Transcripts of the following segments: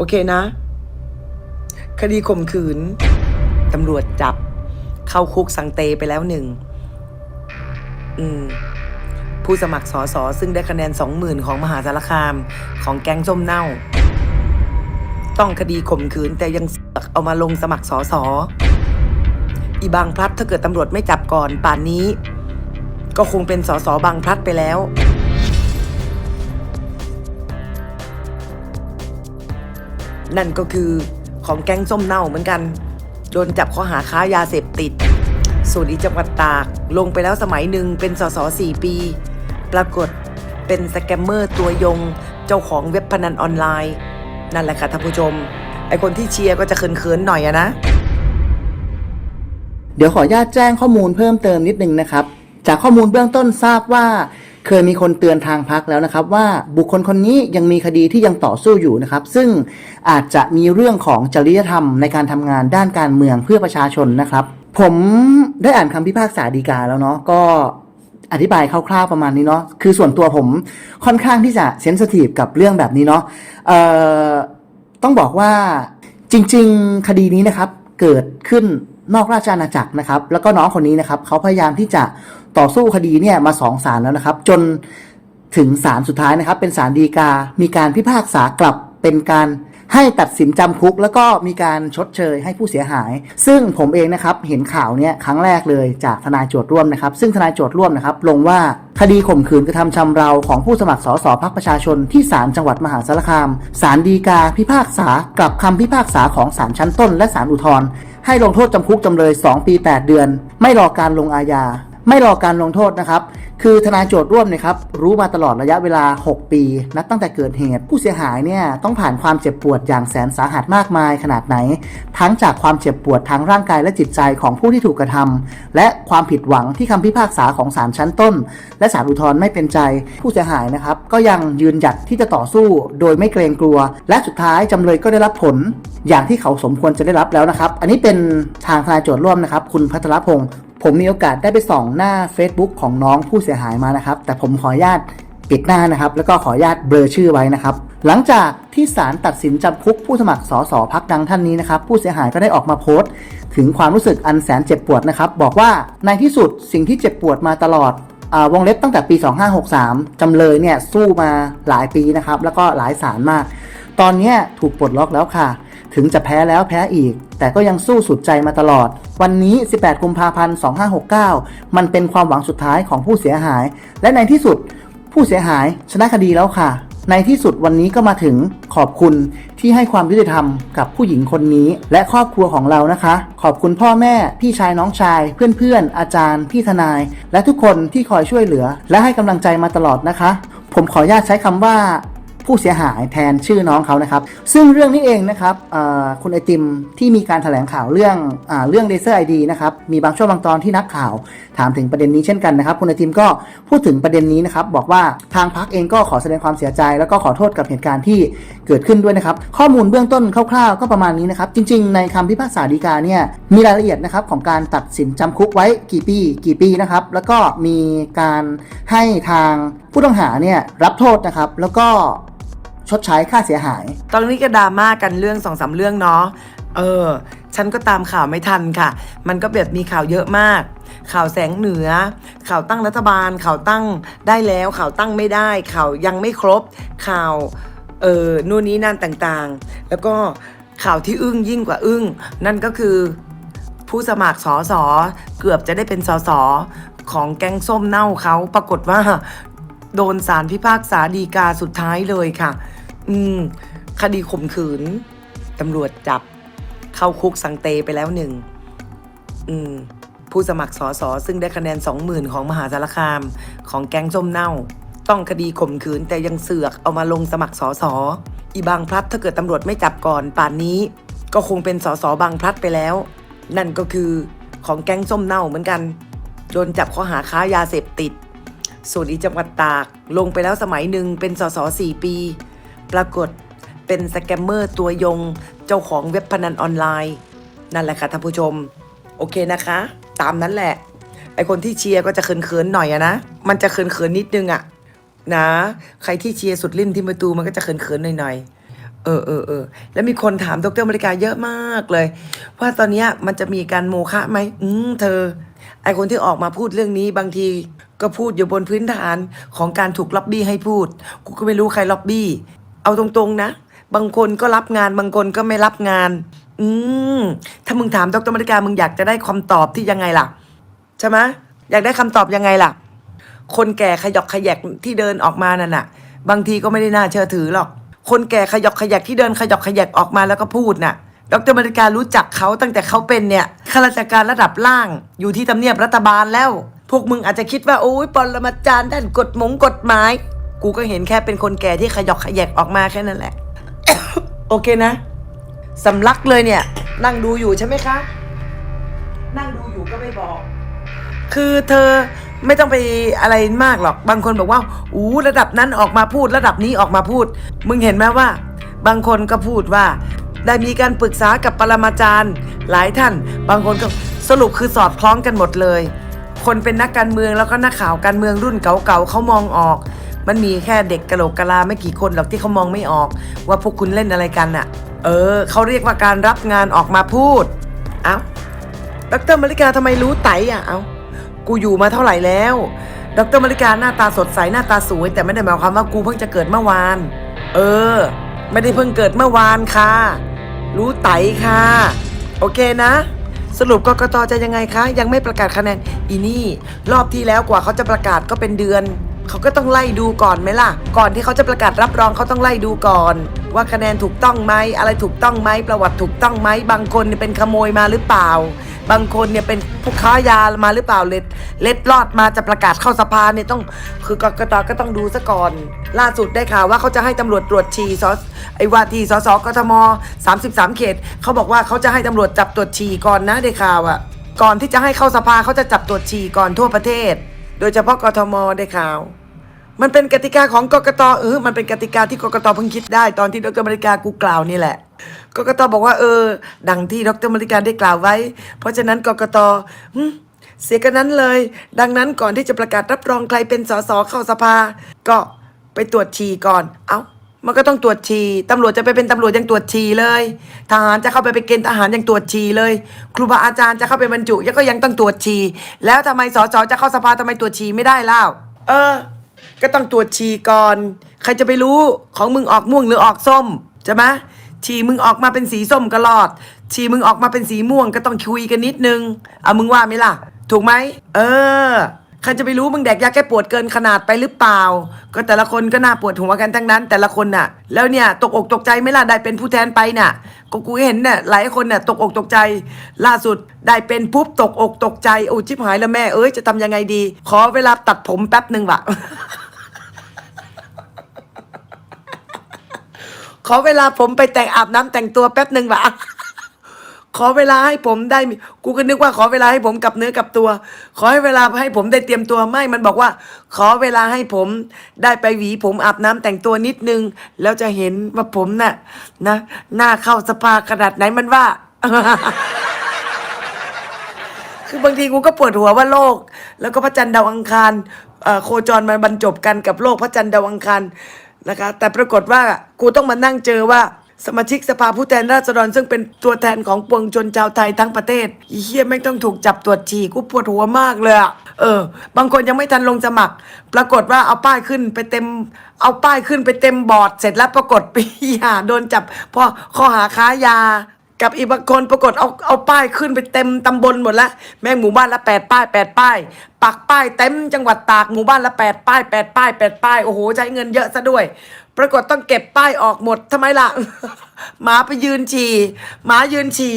โอเคนะ คดีข่มขืนตำรวจจับ เข้าคุกสังเตไปแล้วหนึ่ง อืม ผู้สมัครสอสอซึ่งได้คะแนนสองหมื่นของมหาสารคาม ของแก๊งส้มเน่า ต้องคดีข่มขืนแต่ยังเอกเอามาลงสมัครสอสออีบางพลัดถ้าเกิดตำรวจไม่จับก่อนป่านนี้ ก็คงเป็นสอสอบางพลัดไปแล้ว นั่นก็คือของแก๊งส้มเน่าเหมือนกัน โดนจับข้อหาค้ายาเสพติด ส่วนอีจังหวัดตากลงไปแล้วสมัยหนึ่งเป็นสสสี่ปี ปรากฏเป็นสแกมเมอร์ตัวยง เจ้าของเว็บพนันออนไลน์ นั่นแหละค่ะท่านผู้ชม ไอคนที่เชียร์ก็จะเขินๆหน่อยอะนะ เดี๋ยวขออนุญาตแจ้งข้อมูลเพิ่มเติมนิดนึงนะครับ จากข้อมูลเบื้องต้นทราบว่า เคยมีคนเตือนทางพักแล้วนะครับ ว่าบุคคลคนนี้ยังมีคดีที่ยังต่อสู้อยู่นะครับ ซึ่งอาจจะมีเรื่องของจริยธรรมในการทำงานด้านการเมืองเพื่อประชาชนนะครับ ผมได้อ่านคำพิพากษาดีกาแล้วเนาะก็อธิบายคร่าวๆประมาณนี้เนาะคือส่วนตัวผมค่อนข้างที่จะเซนสทีฟกับเรื่องแบบนี้เนาะต้องบอกว่าจริง ๆ คดีนี้นะครับเกิดขึ้น นอกราชอาณาจักรนะครับแล้วก็น้องคนนี้นะครับเขาพยายามที่จะต่อสู้คดีเนี่ยมาสองศาลแล้วนะครับ จนถึงศาลสุดท้ายนะครับ เป็นศาลฎีกา มีการพิพากษากลับเป็นการ ให้ตัดสินจำคุก แล้วก็มีการชดเชยให้ผู้เสียหาย ซึ่งผมเองนะครับเห็นข่าวเนี้ยครั้งแรกเลยจากทนายโจทย์ร่วมนะครับ ซึ่งทนายโจทย์ร่วมนะครับลงว่าคดีข่มขืนกระทำชำเราของผู้สมัครสสพักประชาชนที่ศาลจังหวัดมหาสารคาม ศาลฎีกาพิพากษากลับคำพิพากษาของศาลชั้นต้นและศาลอุทธรณ์ให้ลงโทษจำคุกจำเลย 2 ปี 8 เดือน ไม่รอการลงอาญา ไม่รอการลงโทษนะครับ คือทนายโจทย์ร่วมเนี่ยครับรู้มาตลอดระยะเวลา 6 ปี นับตั้งแต่เกิดเหตุ ผู้เสียหายเนี่ยต้องผ่านความเจ็บปวดอย่างแสนสาหัสมากมายขนาดไหน ทั้งจากความเจ็บปวดทางร่างกายและจิตใจของผู้ที่ถูกกระทำและความผิดหวังที่คำพิพากษาของศาลชั้นต้น และศาลอุทธรณ์ไม่เป็นใจ ผู้เสียหายนะครับ ก็ยังยืนหยัดที่จะต่อสู้ โดยไม่เกรงกลัว และสุดท้ายจำเลยก็ได้รับผล อย่างที่เขาสมควรจะได้รับแล้วนะครับ อันนี้เป็นทางทนายโจทย์ร่วมนะครับ คุณพัทรพงศ์ ผมมีโอกาสได้ไปส่องหน้า Facebook ของน้องผู้เสียหายมานะครับ แต่ผมขออนุญาตปิดหน้านะครับ แล้วก็ขออนุญาตเบลอชื่อไว้นะครับ หลังจากที่ศาลตัดสินจำคุกผู้สมัครสสพักดังท่านนี้นะครับ ผู้เสียหายก็ได้ออกมาโพสต์ ถึงความรู้สึกอันแสนเจ็บปวดนะครับ บอกว่าในที่สุดสิ่งที่เจ็บปวดมาตลอดอวงเล็บตั้งแต่ปี 2563 จำเลยเนี่ยสู้มาหลายปีนะครับ แล้วก็หลายศาลมาก ตอนนี้ถูกปลดล็อกแล้วค่ะ ถึงจะแพ้แล้วแพ้อีก แต่ก็ยังสู้สุดใจมาตลอด วันนี้ 18 กุมภาพันธ์ 2569 มันเป็นความหวังสุดท้ายของผู้เสียหาย และในที่สุดผู้เสียหายชนะคดีแล้วค่ะ ในที่สุดวันนี้ก็มาถึงขอบคุณที่ให้ความยุติธรรมกับผู้หญิงคนนี้ และครอบครัวของเรานะคะ ขอบคุณพ่อแม่ พี่ชายน้องชาย เพื่อนๆ อาจารย์ พี่ทนาย และทุกคนที่คอยช่วยเหลือ และให้กำลังใจมาตลอดนะคะ ผมขออนุญาตใช้คำว่า ผู้เสียหายแทนชื่อน้องเขานะครับ ซึ่งเรื่องนี้เองนะครับคุณไอติมที่มีการแถลงข่าวเรื่องอเรื่องเลเซอร์ไอดีนะครับมีบางช่วงบางตอนที่นักข่าวถามถึงประเด็นนี้เช่นกันนะครับ คุณไอติมก็พูดถึงประเด็นนี้นะครับบอกว่าทางพักเองก็ขอแสดงความเสียใจ แล้วก็ขอโทษกับเหตุการณ์ที่เกิดขึ้นด้วยนะครับ ข้อมูลเบื้องต้นคร่าวๆ ก็ประมาณนี้นะครับ จริง ๆ ในคำพิพากษาฎีกาเนี่ยมีรายละเอียดนะครับของการตัดสินจำคุกไว้กี่ปี กี่ปีนะครับ แล้วก็มีการให้ทางผู้ต้องหาเนี่ยรับโทษนะครับ แล้วก็ ชดใช้ค่าเสียหาย ตอนนี้ก็ดราม่ากันเรื่องสองสามเรื่องเนาะเออ ฉันก็ตามข่าวไม่ทันค่ะ มันก็แบบมีข่าวเยอะมาก ข่าวแสงเหนือ ข่าวตั้งรัฐบาล ข่าวตั้งได้แล้ว ข่าวตั้งไม่ได้ ข่าวยังไม่ครบ ข่าว เออนู่นนี้นั่นต่างๆ แล้วก็ข่าวที่อึ้งยิ่งกว่าอึ้ง นั่นก็คือผู้สมัครสอสอเกือบจะได้เป็นสอสอของแก๊งส้มเน่าเขาปรากฏว่า โดนสารพิพากษาดีกาสุดท้ายเลยค่ะ อืม คดีข่มขืนตำรวจจับ เข้าคุกสังเตไปแล้วหนึ่ง อืม ผู้สมัครสอสอซึ่งได้คะแนนสองหมื่นของมหาสารคาม ของแก๊งส้มเน่า ต้องคดีข่มขืนแต่ยังเสือกเอามาลงสมัครสอสออีบางพลัดถ้าเกิดตำรวจไม่จับก่อนป่านนี้ ก็คงเป็นสอสอบางพลัดไปแล้ว นั่นก็คือของแก๊งส้มเน่าเหมือนกันโดนจับข้อหาค้ายาเสพติดส่วนอีจังหวัดตากลงไปแล้วสมัยหนึ่งเป็นสสสี่ปี ปรากฏเป็นสแกมเมอร์ตัวยงเจ้าของเว็บพนันออนไลน์ นั่นแหละค่ะท่านผู้ชม โอเคนะคะ ตามนั้นแหละ ไอคนที่เชียร์ก็จะเขินๆหน่อยอะนะ มันจะเขินๆนิดนึงอะนะ ใครที่เชียร์สุดลิ้นที่ประตูมันก็จะเขินๆหน่อยๆเอเออเออเออแล้วมีคนถามดรมริกาเยอะมากเลย ว่าตอนนี้มันจะมีการโมฆะไหมอืมเธอ ไอคนที่ออกมาพูดเรื่องนี้บางทีก็พูดอยู่บนพื้นฐานของการถูกล็อบบี้ให้พูด กูก็ไม่รู้ใครล็อบบี้ เอาตรงๆนะ บางคนก็รับงานบางคนก็ไม่รับงาน อืมถ้ามึงถามดรมริกามึงอยากจะได้คำตอบที่ยังไงล่ะใช่ไหมอยากได้คำตอบยังไงล่ะ คนแก่ขยอกขยกที่เดินออกมานั่นน่ะ บางทีก็ไม่ได้น่าเชื่อถือหรอก คนแก่ขยอกขยกที่เดินขยอกขยกออกมาแล้วก็พูดน่ะดรมริการู้จักเขาตั้งแต่เขาเป็นเนี่ยข้าราชการระดับล่าง อยู่ที่ทำเนียบรัฐบาลแล้ว พวกมึงอาจจะคิดว่า โอ้ยปรมาจารย์ด้านกฎหมงกฎหมาย กูก็เห็นแค่เป็นคนแก่ที่ขยอกขยกออกมาแค่นั้นแหละ โอเคนะสำลักเลยเนี่ย นั่งดูอยู่ใช่ไหมคะ นั่งดูอยู่ก็ไม่บอก คือเธอไม่ต้องไปอะไรมากหรอก บางคนบอกว่าอู้ระดับนั้นออกมาพูด ระดับนี้ออกมาพูด มึงเห็นไหมว่า บางคนก็พูดว่า ได้มีการปรึกษากับปรมาจารย์ หลายท่าน บางคนก็สรุปคือสอดคล้องกันหมดเลย คนเป็นนักการเมืองแล้วก็นักข่าวการเมืองรุ่นเก่าๆเขามองออก มันมีแค่เด็กกะโหลกกะลาไม่กี่คนหรอกที่เขามองไม่ออก ว่าพวกคุณเล่นอะไรกันน่ะเออเขาเรียกว่าการรับงานออกมาพูด เอ้าดรมาริกาทำไมรู้ไตอะเอากูอยู่มาเท่าไหร่แล้ว ดรมาริกาหน้าตาสดใสหน้าตาสวย แต่ไม่ได้หมายความว่ากูเพิ่งจะเกิดเมื่อวาน เออ ไม่ได้เพิ่งเกิดเมื่อวานค่ะ รู้ไตค่ะ โอเคนะสรุปกกตจะยังไงคะ ยังไม่ประกาศคะแนนอีนี่ รอบที่แล้วกว่าเขาจะประกาศก็เป็นเดือน เขาก็ต้องไล่ดูก่อนไหมล่ะ ก่อนที่เขาจะประกาศรับรองเขาต้องไล่ดูก่อน ว่าคะแนนถูกต้องไหมอะไรถูกต้องไหมประวัติถูกต้องไหมบางคนเนี่ยเป็นขโมยมาหรือเปล่า บางคนเนี่ยเป็นผู้ค้ายามาหรือเปล่าเล็ดเล็ดลอดมาจะประกาศเข้าสภาเนี่ยต้อง คือกกตก็ต้องดูซะก่อน ล่าสุดได้ข่าวว่าเขาจะให้ตำรวจตรวจฉี่สอไอวาที่สสกทม33 เขตเขาบอกว่าเขาจะให้ตำรวจจับตรวจฉี่ก่อนนะได้ข่าวอะ่ะก่อนที่จะให้เข้าสภาเขาจะจับตรวจฉี่ก่อนทั่วประเทศ โดยเฉพาะกทมได้ข่าว มันเป็นกติกาของกกตเออมันเป็นกติกาที่กกตเพิ่งคิดได้ตอนที่ดรมริกากูกล่าวนี่แหละกกตบอกว่าเออ ดังที่ดรมริกาได้กล่าวไว้ เพราะฉะนั้นกกตเสียกันนั้นเลย ดังนั้นก่อนที่จะประกาศรับรองใครเป็นสสเข้าสภา ก็ไปตรวจฉี่ก่อน เอา้า มันก็ต้องตรวจฉี่ตำรวจจะไปเป็นตำรวจยังตรวจฉี่เลย ทหารจะเข้าไปไปเกณฑ์ทหารยังตรวจฉี่เลย ครูบาอาจารย์จะเข้าไปบรรจุยังก็ยังต้องตรวจฉี่แล้วทำไมสสจะเข้าสภาทำไมตรวจฉี่ไม่ได้เล่าเออ ก็ต้องตรวจฉี่ก่อน ใครจะไปรู้ของมึงออกม่วงหรือออกส้มใช่ไหมฉี่มึงออกมาเป็นสีส้มก็รอด ฉี่มึงออกมาเป็นสีม่วงก็ต้องคุยกันนิดนึงเอามึงว่าไหมล่ะ ถูกไหมเออ ใครจะไปรู้มึงแดกยาแก้ปวดเกินขนาดไปหรือเปล่า ก็แต่ละคนก็น่าปวดหัวกันทั้งนั้น แต่ละคนน่ะ แล้วเนี่ยตกอกตกใจไหม่ล่ะได้เป็นผู้แทนไปน่ะก็กูเห็นเนี่ยหลายคนเนี่ยตกอกตกใจ ล่าสุดได้เป็นปุ๊บตกอกตกใจโอ้ชิบหายแล้วแม่เอ้ยจะทำยังไงดี ขอเวลาตัดผมแป๊บหนึ่งว่ะขอเวลาผมไปแต่งอาบน้ำแต่งตัวแป๊บหนึ่งว่ะ ขอเวลาให้ผมได้ กูก็นึกว่าขอเวลาให้ผมกลับเนื้อกลับตัว ขอให้เวลาให้ผมได้เตรียมตัวไม่มันบอกว่า ขอเวลาให้ผมได้ไปหวีผมอาบน้ำแต่งตัวนิดนึง แล้วจะเห็นว่าผมน่ะนะ หน้าเข้าสภาขนาดไหนมันว่า คือบางทีกูก็ปวดหัวว่าโลก แล้วก็พระจันทร์ดาวอังคารโคจรมาบรรจบกันกับโลกพระจันทร์ดาวอังคารนะคะ แต่ปรากฏว่ากูต้องมานั่งเจอว่า สมาชิกสภาผู้แทนราษฎรซึ่งเป็นตัวแทนของปวงชนชาวไทยทั้งประเทศอีเฮียไม่ต้องถูกจับตรวจฉี่กูปวดหัวมากเลยอะเออ บางคนยังไม่ทันลงสมัคร ปรากฏว่าเอาป้ายขึ้นไปเต็ม เอาป้ายขึ้นไปเต็มบอร์ดเสร็จแล้วปรากฏปีหาโดนจับเพราะข้อหาค้ายากับอีกบางคนปรากฏเอาเอาป้ายขึ้นไปเต็มตำบลหมดแล้วแม่งหมู่บ้านละแปดป้ายแปดป้ายปักป้ายเต็มจังหวัดตากหมู่บ้านละแปดป้ายแปดป้ายแปดป้ายโอ้โหใช้เงินเยอะซะด้วย ปรากฏต้องเก็บป้ายออกหมดทำไมล่ะ หมาไปยืนฉี่หมายืนฉี่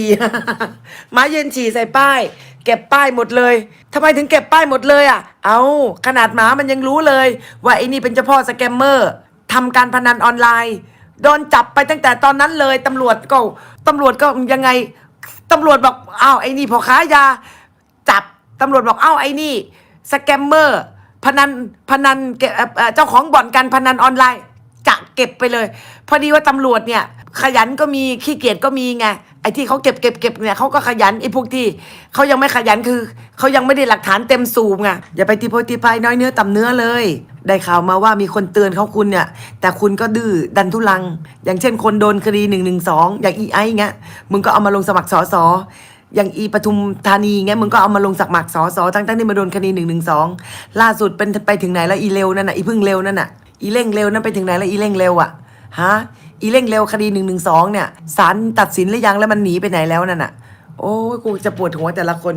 หมายืนฉี่ใส่ป้าย เก็บป้ายหมดเลยทำไมถึงเก็บป้ายหมดเลยอะ เอาขนาดหมามันยังรู้เลย ว่าไอ้นี่เป็นเจ้าพ่อสแกมเมอร์ทำการพนันออนไลน์โดนจับไปตั้งแต่ตอนนั้นเลยตำรวจก็ตำรวจก็ยังไงตำรวจบอกอ้าวไอ้นี่พอค้ายา จับตำรวจบอกอ้าวไอ้นี่สแกมเมอร์พนันพนันเจ้าของบ่อนการพนันออนไลน์ เก็บไปเลย พอดีว่าตำรวจเนี่ย ขยันก็มีขี้เกียจก็มีไงไอ้ที่เขาเก็บเก็บเก็บเนี่ยเขาก็ขยันไอ้พวกที่เขายังไม่ขยันคือเขายังไม่ได้หลักฐานเต็มสูบไงอย่าไปตีโพตีพายน้อยเนื้อต่ำเนื้อเลย ได้ข่าวมาว่ามีคนเตือนเขาคุณเนี่ย แต่คุณก็ดื้อดันทุลัง อย่างเช่นคนโดนคดีหนึ่งหนึ่งสองอย่างอีไอเงี้ยมึงก็เอามาลงสมัครสอสออย่างอีปทุมธานีเงี้ยมึงก็เอามาลงสมัครสอสอทั้งทั้งที่มาโดนคดีหนึ่งหนึ่งสองล่าสุดเป็นไปถึงไหนแล้วอีเลวนั่นน่ะอีพึ่งเลวนั่นน่ะ อีเร่งเร็วนั่นไปถึงไหนแล้วอีเร่งเร็วอะฮะอีเร่งเร็วคดีหนึ่งหนึ่งสองเนี่ยศาลตัดสินหรือยังแล้วมันหนีไปไหนแล้วนั่นน่ะโอ้ยกูจะปวดหัวแต่ละคน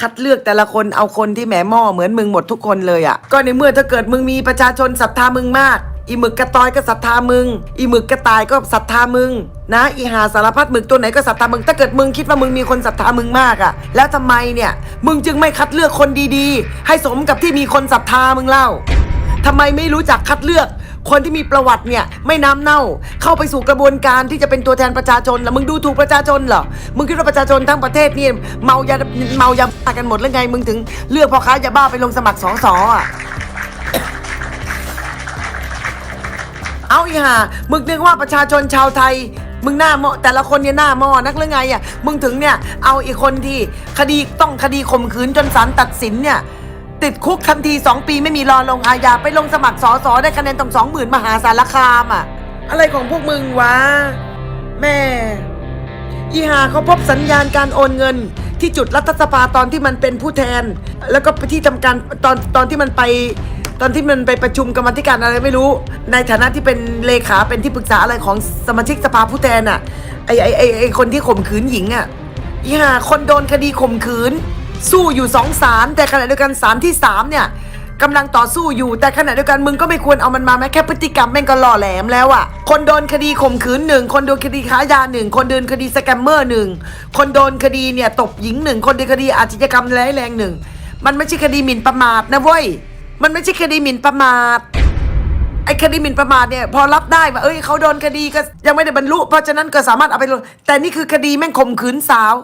คัดเลือกแต่ละคนเอาคนที่แหมหม้อเหมือนมึงหมดทุกคนเลยอะ่ะ ก็ในเมื่อถ้าเกิดมึงมีประชาชนศรัทธามึงมาก อีหมึกกระตอยก็ศรัทธามึง อีหมึกกระต่ายก็ศรัทธามึง นะ อีหาสารพัดหมึกตัวไหนก็ศรัทธามึง ถ้าเกิดมึงคิดว่ามึงมีคนศรัทธามึงมากอะ่ะ แล้วทำไมเนี่ย มึงจึงไม่คัดเลือกคนดีๆ ให้สมกับที่มีคนศรัทธามึงเล่า ทำไมไม่รู้จักคัดเลือก คนที่มีประวัติเนี่ยไม่น้ำเน่า เข้าไปสู่กระบวนการที่จะเป็นตัวแทนประชาชนแล้วมึงดูถูกประชาชนเหรอมึงคิดว่าประชาชนทั้งประเทศนี่เมายาเมายาบ้ากันหมดแล้วไงมึงถึงเลือกพ่อค้ายาบ้าไปลงสมัครสอสออะเอาอีห่ามึงนึกว่าประชาชนชาวไทย มึงหน้าหมอแต่ละคนเนี่ยหน้าหมอนักหรือไงอะมึงถึงเนี่ยเอาอีกคนที่คดีต้องคดีข่มขืนจนศาลตัดสินเนี่ย ติดคุกทันทีสองปีไม่มีรอลงอาญาไปลงสมัครสอสอได้คะแนนต้องสองหมื่นมหาสารคามอะ อะไรของพวกมึงวะ แม่อีหาเขาพบสัญญาณการโอนเงิน ที่จุดรัฐสภาตอนที่มันเป็นผู้แทน แล้วก็ไปที่ทำการตอนตอนที่มันไป ตอนที่มันไปประชุมกรรมธิการอะไรไม่รู้ ในฐานะที่เป็นเลขาเป็นที่ปรึกษาอะไรของสมาชิกสภาผู้แทนอะไอไอไอไอคนที่ข่มขืนหญิงอะอีหาคนโดนคดีข่มขืน สู้อยู่สองศาลแต่ขณะเดียวกันศาลที่สามเนี่ยกำลังต่อสู้อยู่แต่ขณะเดียวกันมึงก็ไม่ควรเอามันมาแม้แค่พฤติกรรมแม่งก็หล่อแหลมแล้วอะคนโดนคดีข่มขืนหนึ่งคนโดนคดีค้ายาหนึ่งคนโดนคดีสแกมเมอร์หนึ่งคนโดนคดีเนี่ยตบหญิงหนึ่งคนโดนคดีอาชญากรรมร้ายแรงหนึ่งมันไม่ใช่คดีหมิ่นประมาทนะเว้ยมันไม่ใช่คดีหมิ่นประมาทไอ้คดีหมิ่นประมาทเนี่ยพอรับได้ว่าเอ้ยเขาโดนคดีก็ยังไม่ได้บรรลุ เพราะฉะนั้นก็สามารถเอาไปลงแต่นี่คือคดีแม่งข่มขืนสาว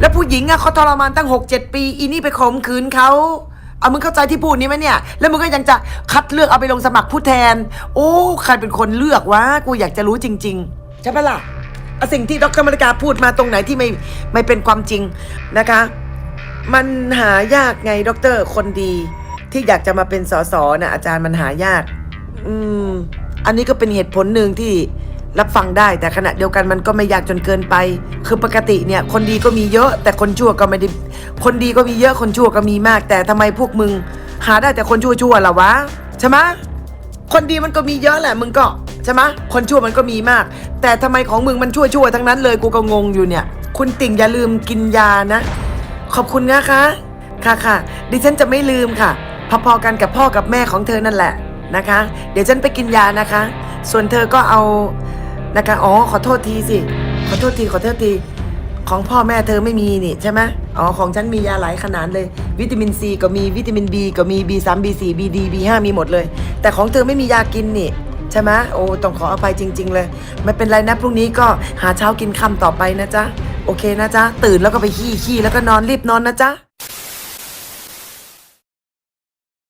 แล้วผู้หญิงอะเขาทรมานตั้ง 6 7 ปี อีนี่ไปข่มขืนเขาเอามึงเข้าใจที่พูดนี้ไหมเนี่ย แล้วมึงก็ยังจะคัดเลือกเอาไปลงสมัครผู้แทน โอ้ใครเป็นคนเลือกวะกูอยากจะรู้จริง ๆ ใช่ปะล่ะอะสิ่งที่ดรมริกาพูดมาตรงไหนที่ไม่ไม่เป็นความจริงนะคะ มันหายากไงด็อกเตอร์คนดี ที่อยากจะมาเป็นสสนะอาจารย์มันหายาก อืม อันนี้ก็เป็นเหตุผลหนึ่งที่ รับฟังได้แต่ขณะเดียวกันมันก็ไม่ยากจนเกินไป คือปกติเนี่ยคนดีก็มีเยอะ แต่คนชั่วก็ไม่ได้คนดีก็มีเยอะคนชั่วก็มีมาก แต่ทำไมพวกมึง หาได้แต่คนชั่วชั่วล่ะวะใช่ไหมคนดีมันก็มีเยอะแหละมึงก็ใช่ไหมคนชั่วมันก็มีมาก แต่ทำไมของมึงมันชั่วชั่วทั้งนั้นเลยกูก็งงอยู่เนี่ย คุณติ่งอย่าลืมกินยานะ ขอบคุณนะคะค่ะค่ะดิฉันจะไม่ลืมค่ะ พอๆกันกับพ่อกับแม่ของเธอนั่นแหละนะคะ เดี๋ยวฉันไปกินยานะคะ ส่วนเธอก็เอา นะคะ อ๋อ ขอโทษทีสิ ขอโทษที ขอโทษที ของพ่อแม่เธอไม่มีนี่ใช่ไหมอ๋อ ของฉันมียาหลายขนาดเลย วิตามินซีก็มี วิตามินบีก็มี B3 B4 BD B5 มีหมดเลย แต่ของเธอไม่มียากินนี่ใช่ไหมโอ้ ต้องขออภัยจริง ๆ เลย ไม่เป็นไรนะ พรุ่งนี้ก็หาเช้ากินค่ำต่อไปนะจ๊ะ โอเคนะจ๊ะ ตื่นแล้วก็ไปขี้ขี้แล้วก็นอนรีบนอนนะจ๊ะ